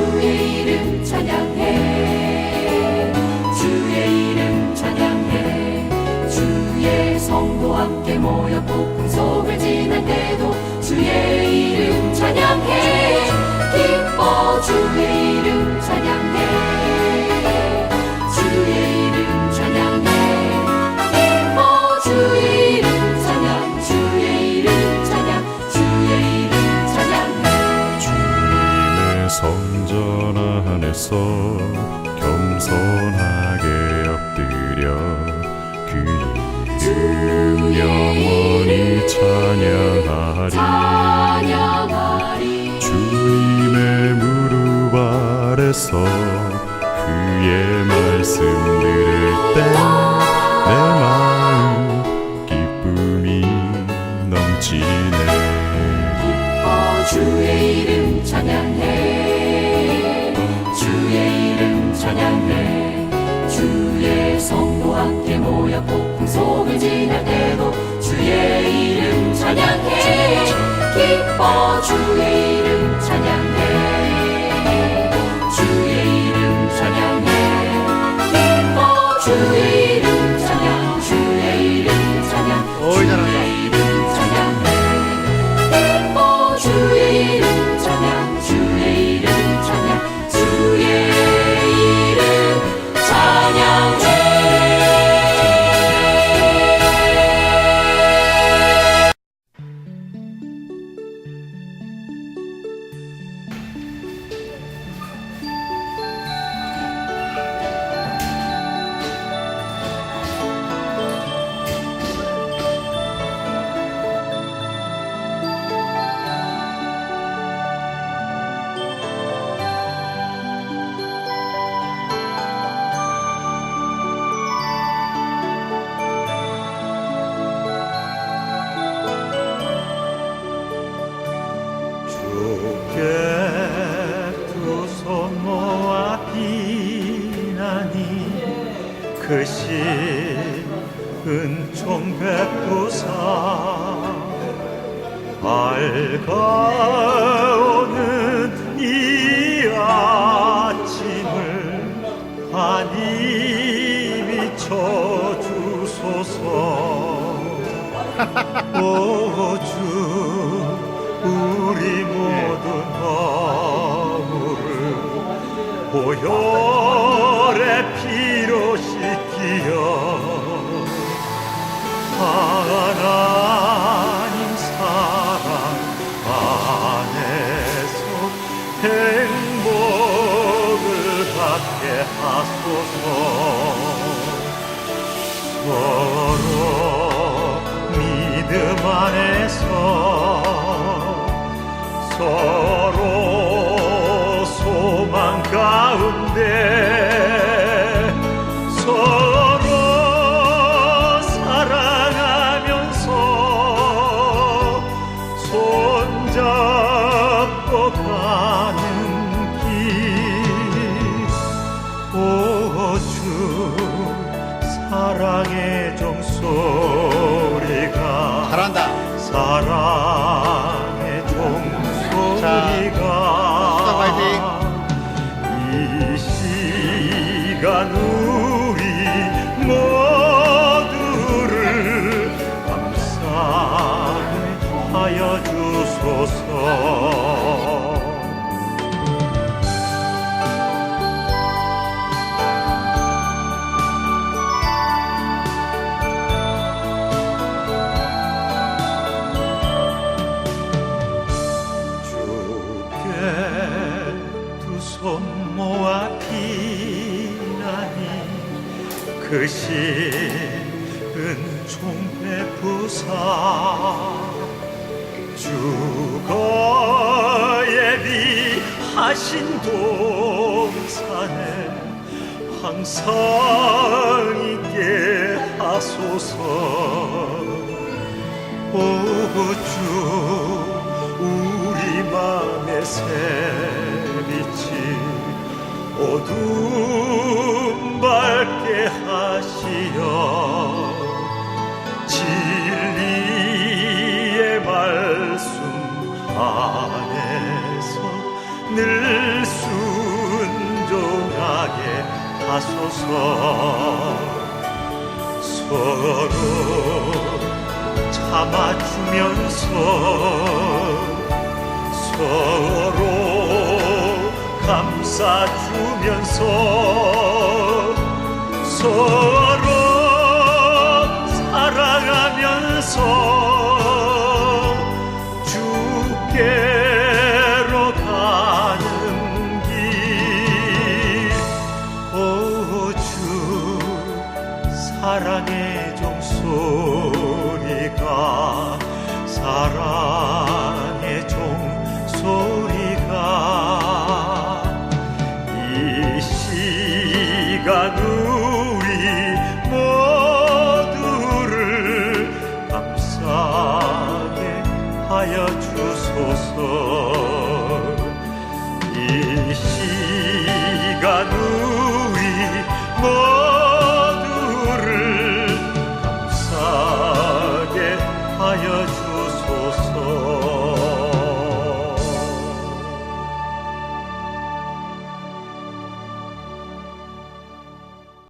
주의 이름 찬양해. 주의 이름 찬양해. 주의 성도 함께 모여 폭풍 속을 지날 때도 주의 이름 찬양해 성전 안에서 겸손하게 엎드려 그 이름 영원히 찬양하리. 찬양하리. 주님의 무릎 아래서 그의 말씀 들을 때 함께 모여 폭풍속을 지날 때도 주의 이름 찬양해. 기뻐 주의 그신 은총 베푸사. 밝아오는 이 아침을 하니 비춰주소서. 오주 우리 모든 허물을 보혈의 피로 씻기어 하나님 사랑 안에서 행복을 갖게 하소서. 서로 믿음 안에서 서로 소망 가운데 주소서. 주께 두 손 모아 비나니 그신 은총 베푸사 주거 예비하신 동산에 항상 하소서 서로 참아주면서 서로 감싸주면서 서로 사랑의 종소리가 이 시간 우리 모두를 감싸게 하여 주소서.